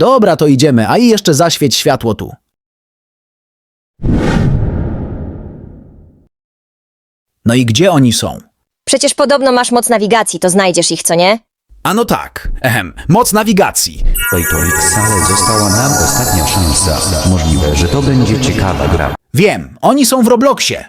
Dobra, to idziemy, a i jeszcze zaświeć światło tu. No i gdzie oni są? Przecież podobno masz moc nawigacji, to znajdziesz ich, co nie? A no tak, ehem, moc nawigacji. Wejtorik wcale została nam ostatnia szansa. Możliwe, że to będzie ciekawa gra. Wiem, oni są w Robloxie.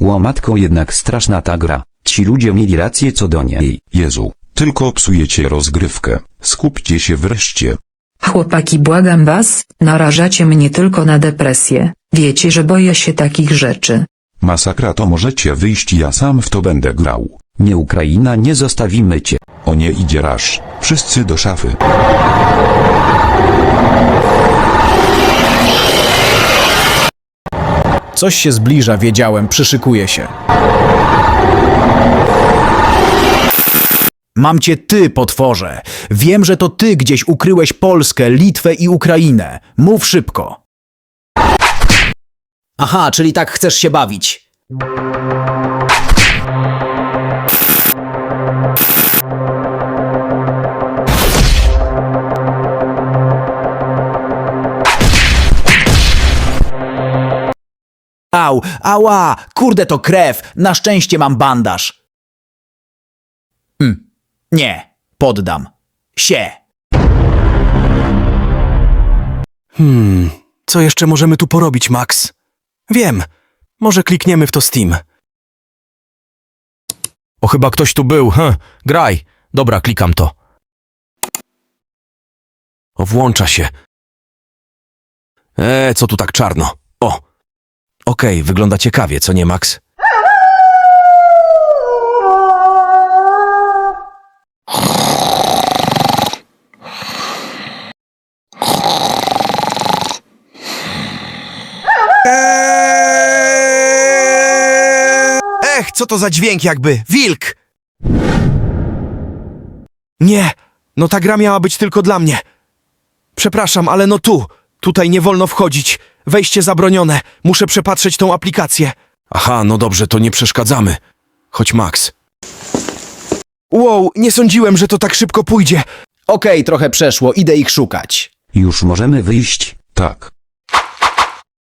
Łomatko jednak straszna ta gra. Ci ludzie mieli rację co do niej. Jezu, tylko psujecie rozgrywkę. Skupcie się wreszcie. Chłopaki błagam was, narażacie mnie tylko na depresję. Wiecie, że boję się takich rzeczy. Masakra to możecie wyjść, ja sam w to będę grał. Nie Ukraina, nie zostawimy cię. O nie idzie rasz. Wszyscy do szafy. Coś się zbliża, wiedziałem, przyszykuje się. Mam cię ty, potworze. Wiem, że to ty gdzieś ukryłeś Polskę, Litwę i Ukrainę. Mów szybko. Aha, czyli tak chcesz się bawić. Au, ała, kurde to krew, na szczęście mam bandaż. Hm, nie, poddam. Sie. Hmm, co jeszcze możemy tu porobić, Max? Wiem, może klikniemy w to Steam. O, chyba ktoś tu był, hm, graj. Dobra, klikam to. O, włącza się. E, co tu tak czarno? O, okej, wygląda ciekawie, co nie, Max? Ech, co to za dźwięk jakby? Wilk! Nie, no ta gra miała być tylko dla mnie. Przepraszam, ale no tu, tutaj nie wolno wchodzić. Wejście zabronione. Muszę przepatrzeć tą aplikację. Aha, no dobrze, to nie przeszkadzamy. Chodź, Max. Wow, nie sądziłem, że to tak szybko pójdzie. Okej, trochę przeszło, idę ich szukać. Już możemy wyjść. Tak.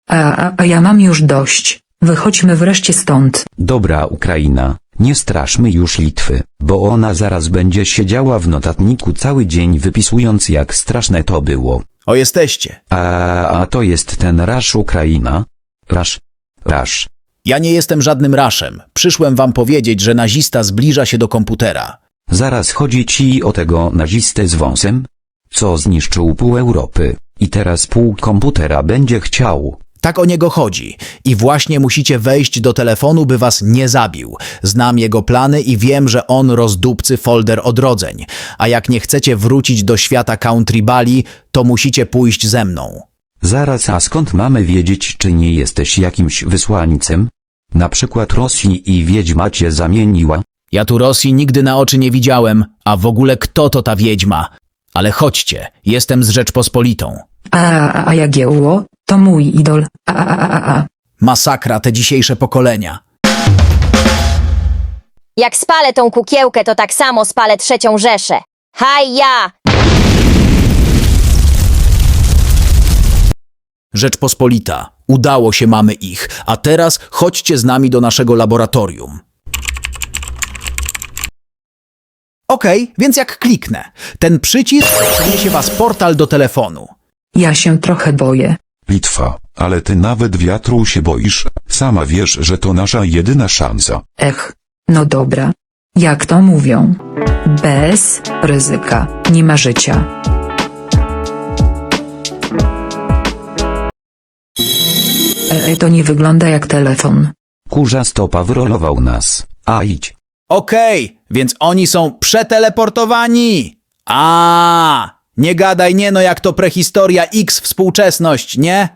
A, a, a ja mam już dość. Wychodźmy wreszcie stąd. Dobra Ukraina, nie straszmy już Litwy, bo ona zaraz będzie siedziała w notatniku cały dzień wypisując jak straszne to było. O, jesteście. A, a to jest ten Rasz Ukraina? Rasz. Rasz. Ja nie jestem żadnym raszem. Przyszłem wam powiedzieć, że nazista zbliża się do komputera. Zaraz chodzi ci o tego nazistę z wąsem? Co zniszczył pół Europy, i teraz pół komputera będzie chciał. Tak o niego chodzi. I właśnie musicie wejść do telefonu, by was nie zabił. Znam jego plany i wiem, że on rozdupcy folder odrodzeń. A jak nie chcecie wrócić do świata country bali, to musicie pójść ze mną. Zaraz a skąd mamy wiedzieć czy nie jesteś jakimś wysłańcem? Na przykład Rosji i wiedźma cię zamieniła? Ja tu Rosji nigdy na oczy nie widziałem, a w ogóle kto to ta wiedźma? Ale chodźcie, jestem z Rzeczpospolitą. A, a, a Jagiełło? To mój idol. A, a, a, a, a. Masakra te dzisiejsze pokolenia. Jak spalę tą kukiełkę, to tak samo spalę trzecią Rzeszę. Haj ja! Rzeczpospolita. Udało się, mamy ich. A teraz chodźcie z nami do naszego laboratorium. Okej, więc jak kliknę, ten przycisk przeniesie was portal do telefonu. Ja się trochę boję. Litwa, ale ty nawet wiatru się boisz. Sama wiesz, że to nasza jedyna szansa. Ech, no dobra. Jak to mówią? Bez ryzyka nie ma życia. E, to nie wygląda jak telefon. Kurza stopa wyrolował nas. A idź. Okej, więc oni są przeteleportowani. A, nie gadaj nie no jak to prehistoria X współczesność, nie?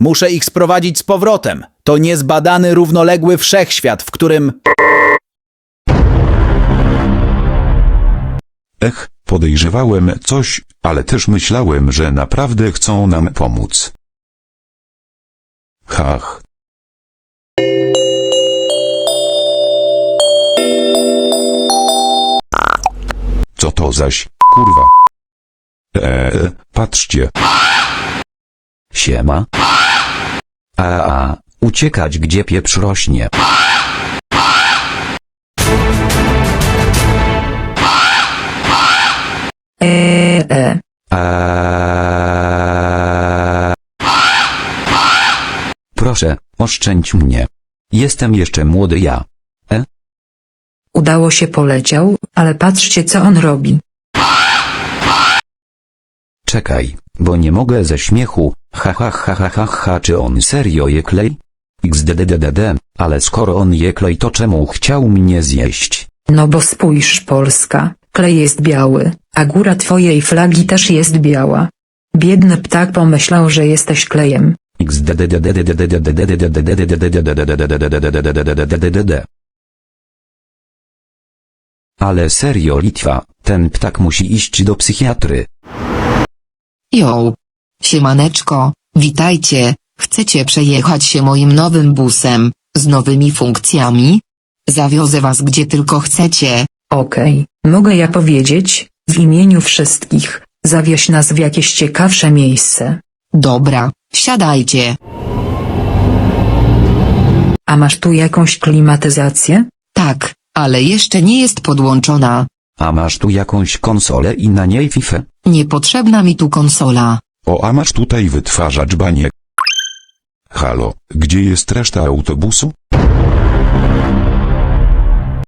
Muszę ich sprowadzić z powrotem. To niezbadany równoległy wszechświat, w którym... Ech, podejrzewałem coś, ale też myślałem, że naprawdę chcą nam pomóc. Hach. Co to zaś, kurwa? Eee, patrzcie. Siema. A, a, uciekać gdzie pieprz rośnie. Eee, e. A... Proszę, oszczędź mnie. Jestem jeszcze młody ja. Udało się poleciał, ale patrzcie co on robi. Czekaj, bo nie mogę ze śmiechu. Ha ha ha ha ha ha czy on serio je klej? XDDDD, ale skoro on je klej to czemu chciał mnie zjeść? No bo spójrz Polska, klej jest biały, a góra twojej flagi też jest biała. Biedny ptak pomyślał, że jesteś klejem. Ale serio Litwa, ten ptak musi iść do psychiatry. Jo. Siemaneczko, witajcie, chcecie przejechać się moim nowym busem, z nowymi funkcjami? Zawiozę was gdzie tylko chcecie. Okej, mogę ja powiedzieć, w imieniu wszystkich, zawieź nas w jakieś ciekawsze miejsce. Dobra, wsiadajcie. A masz tu jakąś klimatyzację? Tak, ale jeszcze nie jest podłączona. A masz tu jakąś konsolę i na niej FIFA? Niepotrzebna mi tu konsola. O, a masz tutaj wytwarzacz baniek. Halo, gdzie jest reszta autobusu?